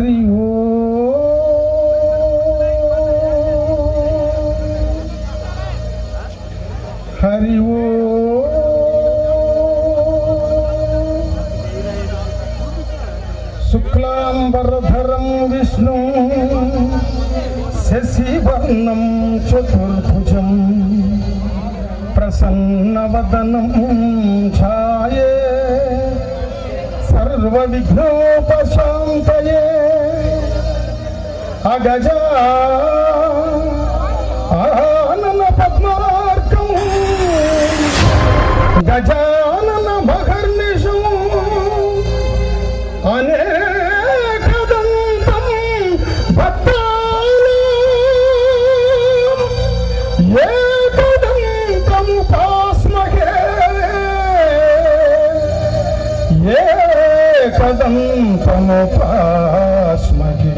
रही हो। हरि वो शुक्लांबरधरम विष्णु शशिवर्णम चतुर्भुज प्रसन्न वदनम छा। सर्वविघ्नोपशान्तये अगज आनन पद्मा गजानन महर्निशम् अनेकदन्तम् भक्तानाम् एतदन्तमुपास्महे Yeah! భక్తాలు ఏకదంతముపాస్మహే ఏకదంతముపాస్మహే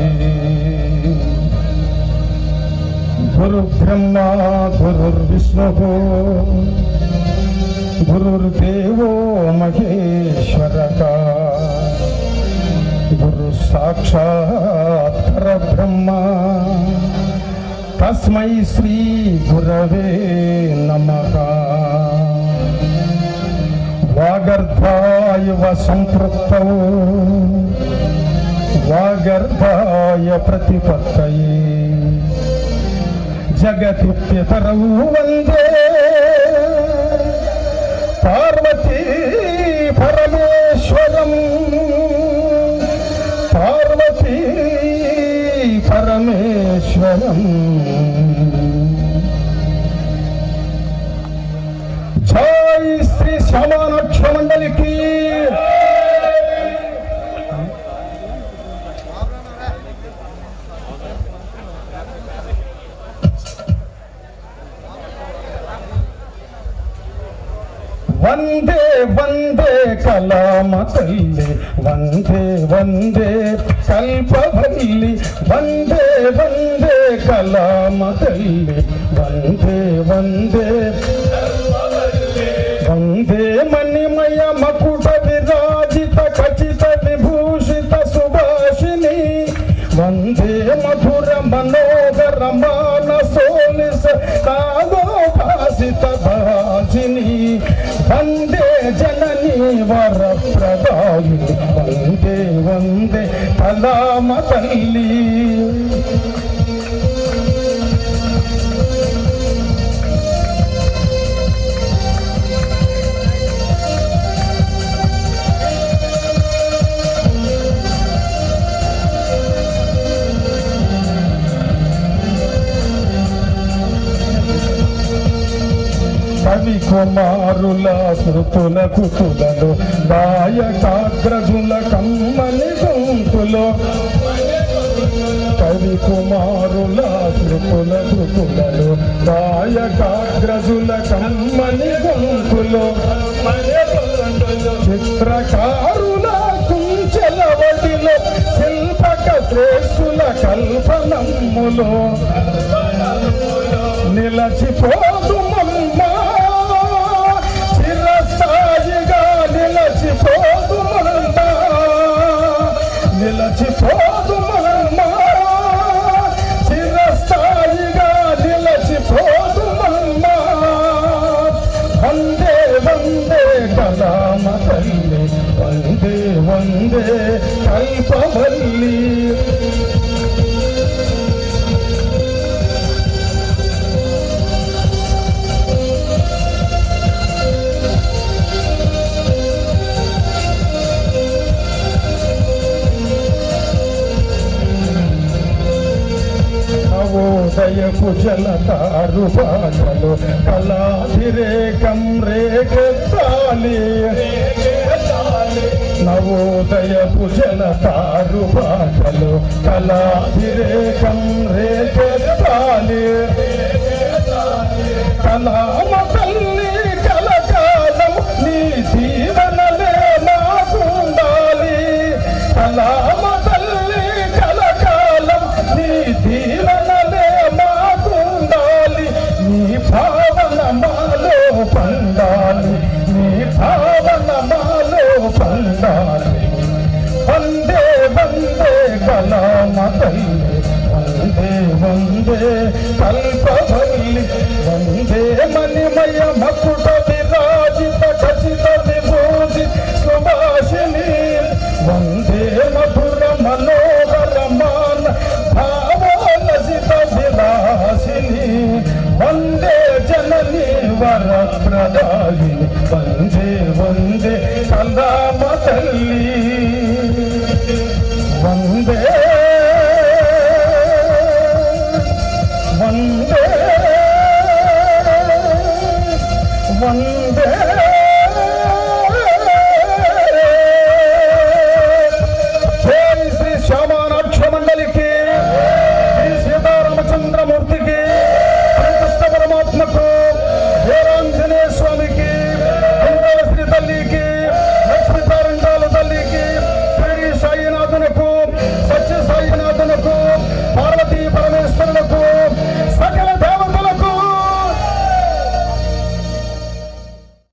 గురుబ్రహ్మ గురుర్విష్ణు గురుర్దేవో మహేశ్వర గురు సాక్షాత్ పరబ్రహ్మ. తస్మై శ్రీ గురవే నమ. వాగర్ధా వాయువ సంపృక్తౌ వాగర్భాయ ప్రతిపత్తయే. జగతి పితరవు వందే. పార్వతీ పరమేశ్వరం. పార్వతీ పరమేశ్వరం. వందే వందే కలామ తల్లి వందే వందే కల్పవల్లి వందే వందే కలామ తల్లి వందే వందే వందే మణిమయ మకుట విరాజిత ఖచిత విభూషిత సుభాషిణి వందే మధుర మనోదర మానసోనిస కాగోపాసిత భాజిని వందే జనని వర ప్రదాయిని వందే వందే కలామ తల్లి. కుమారుల శృతుల కుతులలో నాయకాగ్రజుల కమ్మని గొంతులో. కవి కుమారుల శృతుల కృతులలో నాయకాగ్రజుల కమ్మని గొంతులో. చిత్రకారుల కుంచెలవటిలో శిల్పక శ్రేష్ఠుల కల్పనమ్ములో. నిలచిపోదు నవోదయపు జలతారు బాటలు కళాభిరేకం రేకెత్తాలి. నవోదయపు జలతారు బాటలు కళాభిరేకం రేకెత్తాలి. కళా వందే